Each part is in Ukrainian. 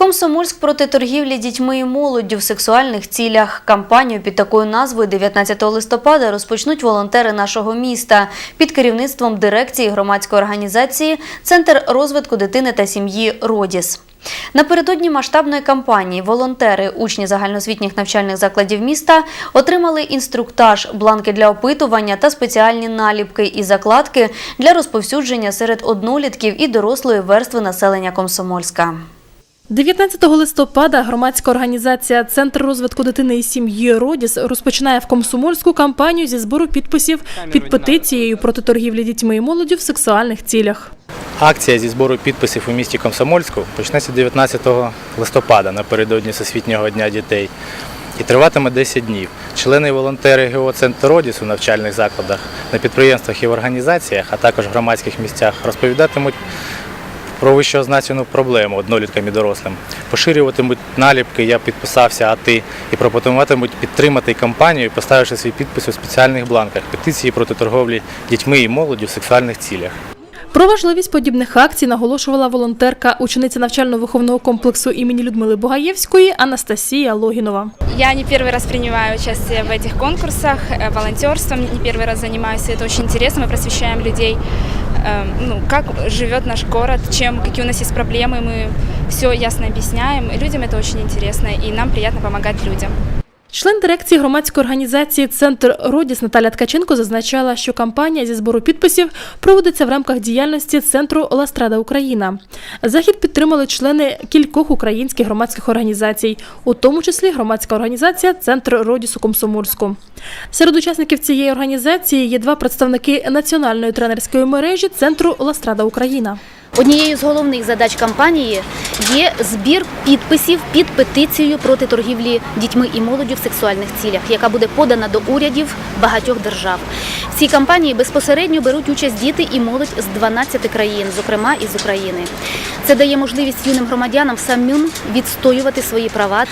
Комсомольськ проти торгівлі дітьми і молоддю в сексуальних цілях. Кампанію під такою назвою 19 листопада розпочнуть волонтери нашого міста під керівництвом дирекції громадської організації Центр розвитку дитини та сім'ї Родіс. Напередодні масштабної кампанії волонтери, учні загальноосвітніх навчальних закладів міста отримали інструктаж, бланки для опитування та спеціальні наліпки і закладки для розповсюдження серед однолітків і дорослої верстви населення Комсомольська. 19 листопада громадська організація Центр розвитку дитини і сім'ї Родіс розпочинає в Комсомольську кампанію зі збору підписів під петицією проти торгівлі дітьми і молоддю в сексуальних цілях. Акція зі збору підписів у місті Комсомольську почнеться 19 листопада напередодні Всесвітнього дня дітей і триватиме 10 днів. Члени і волонтери ГО «Центр Родіс» у навчальних закладах, на підприємствах і в організаціях, а також громадських місцях розповідатимуть про вищеозначену проблему одноліткам і дорослим. Поширюватимуть наліпки Я підписався, а ти і пропонуватимуть підтримати кампанію, поставивши свій підпис у спеціальних бланках петиції проти торговлі дітьми і молоді в сексуальних цілях. Про важливість подібних акцій наголошувала волонтерка, учениця навчально-виховного комплексу імені Людмили Бугаєвської Анастасія Логінова. Я не первый раз принимаю участие в этих конкурсах, э, волонтерством не первый раз занимаюсь, и это очень интересно, мы просвещаем людей, э, ну, как живет наш город, чем, какие у нас есть проблемы, мы все ясно объясняем, и людям это очень интересно, и нам приятно помогать людям. Член дирекції громадської організації Центр Родіс Наталя Ткаченко зазначала, що кампанія зі збору підписів проводиться в рамках діяльності центру Ластрада Україна. Захід підтримали члени кількох українських громадських організацій, у тому числі громадська організація Центр Родісу Комсомольську. Серед учасників цієї організації є два представники національної тренерської мережі Центру Ластрада Україна. Однією з головних задач кампанії є збір підписів під петицією проти торгівлі дітьми і молоддю в сексуальних цілях, яка буде подана до урядів багатьох держав. В цій кампанії безпосередньо беруть участь діти і молодь з 12 країн, зокрема і з України. Це дає можливість юним громадянам самим відстоювати свої права.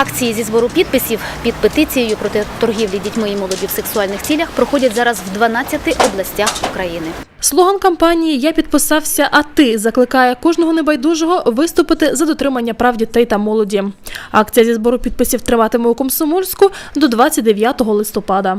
Акції зі збору підписів під петицією проти торгівлі дітьми і молоді в сексуальних цілях проходять зараз в 12 областях України. Слоган кампанії Я підписався, а ти закликає кожного небайдужого виступити за дотримання прав дітей та молоді. Акція зі збору підписів триватиме у Комсомольську до 29 листопада.